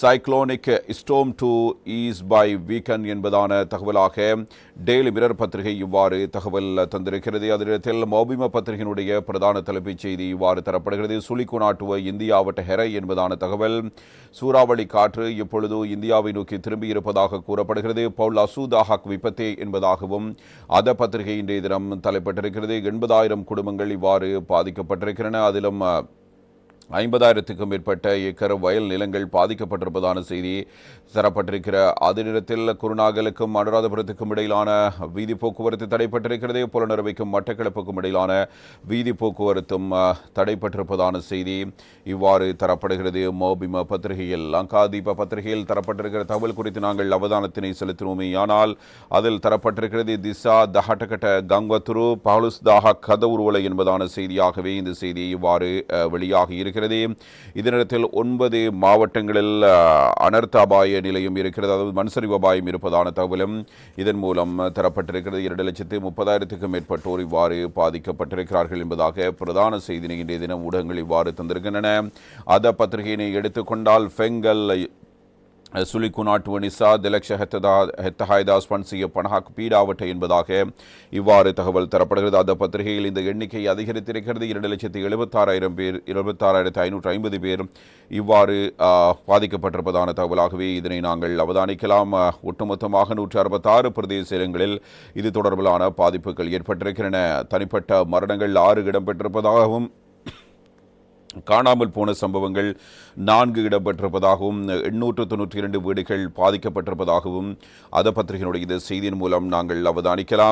Cyclonic storm to is by weaken என்பதான தகவலாக daily mirror பத்திரிகை இவ்வாறு தகவல் தந்திருக்கிறது. அதில் மௌபிம பத்திரிகையினுடைய பிரதான தலைப்புச் செய்தி இவ்வாறு தரப்படுகிறது. சுழிக்கு நாட்டுவ இந்தியாவட்ட ஹெரை என்பதான தகவல். சூறாவளி காற்று இப்பொழுது இந்தியாவை நோக்கி திரும்பி இருப்பதாக கூறப்படுகிறது. பவுல் அசூதாஹாக் விபத்தே என்பதாகவும் அத பத்திரிகை இன்றைய தினம் தலைப்பட்டிருக்கிறது. எண்பதாயிரம் குடும்பங்கள் இவ்வாறு பாதிக்கப்பட்டிருக்கின்றன. அதிலும் ஐம்பதாயிரத்துக்கும் மேற்பட்ட ஏக்கர் வயல் நிலங்கள் பாதிக்கப்பட்டிருப்பதான செய்தி தரப்பட்டிருக்கிற. அதே நேரத்தில் குருநாகலுக்கும் அனுராதபுரத்துக்கும் இடையிலான வீதி போக்குவரத்து தடைப்பட்டிருக்கிறது. புலனறுவைக்கும் மட்டக்களப்புக்கும் இடையிலான வீதி போக்குவரத்தும் தடைப்பட்டிருப்பதான செய்தி இவ்வாறு தரப்படுகிறது. மோபிம பத்திரிகையில் லங்காதீப பத்திரிகையில் தரப்பட்டிருக்கிற தகவல் குறித்து நாங்கள் அவதானத்தினை செலுத்தினோமே. ஆனால் அதில் தரப்பட்டிருக்கிறது திசா தஹட்டகட்ட கங்கத்துரு பாலுஸ் தாஹா கத உருவலை என்பதான செய்தியாகவே இந்த செய்தி இவ்வாறு வெளியாகி இருக்கிறது. இதனிடத்தில் ஒன்பது மாவட்டங்களில் அனர்த்த அபாய நிலையம் இருக்கிறது. அதாவது மண்சரிவு அபாயம் இருப்பதான தகவலும் இதன் மூலம் தரப்பட்டிருக்கிறது. இரண்டு லட்சத்து முப்பதாயிரத்துக்கும் மேற்பட்டோர் இவ்வாறு பாதிக்கப்பட்டிருக்கிறார்கள் என்பதாக பிரதான செய்தினை இன்றைய தினம் ஊடகங்கள் இவ்வாறு தந்திருக்கின்றன. அத பத்திரிகையினை எடுத்துக்கொண்டால் ஃபெங்கல் சுலிகுனாட் வனிசா திலக்ஷ ஹெத்ததா ஹெத்தஹாய்தாஸ் பன்சிய பனஹாக் பீடாவட்டை என்பதாக இவ்வாறு தகவல் தரப்படுகிறது. அந்த பத்திரிகையில் இந்த எண்ணிக்கை அதிகரித்திருக்கிறது. இரண்டு லட்சத்தி எழுபத்தாறாயிரம் பேர் இருபத்தாறாயிரத்து ஐநூற்று ஐம்பது பேர் இவ்வாறு பாதிக்கப்பட்டிருப்பதான தகவலாகவே இதனை நாங்கள் அவதானிக்கலாம். ஒட்டுமொத்தமாக நூற்று அறுபத்தாறு பிரதேச இடங்களில் இது தொடர்பிலான பாதிப்புகள் ஏற்பட்டிருக்கின்றன. தனிப்பட்ட மரணங்கள் ஆறு இடம்பெற்றிருப்பதாகவும் காணாமல் போன சம்பவங்கள் நான்கு இடம்பெற்றிருப்பதாகவும் எண்ணூற்று தொன்னூற்றி இரண்டு வீடுகள் பாதிக்கப்பட்டிருப்பதாகவும் அத பத்திரிகையினுடைய இந்த செய்தியின் மூலம் நாங்கள் அவதானிக்கலாம்.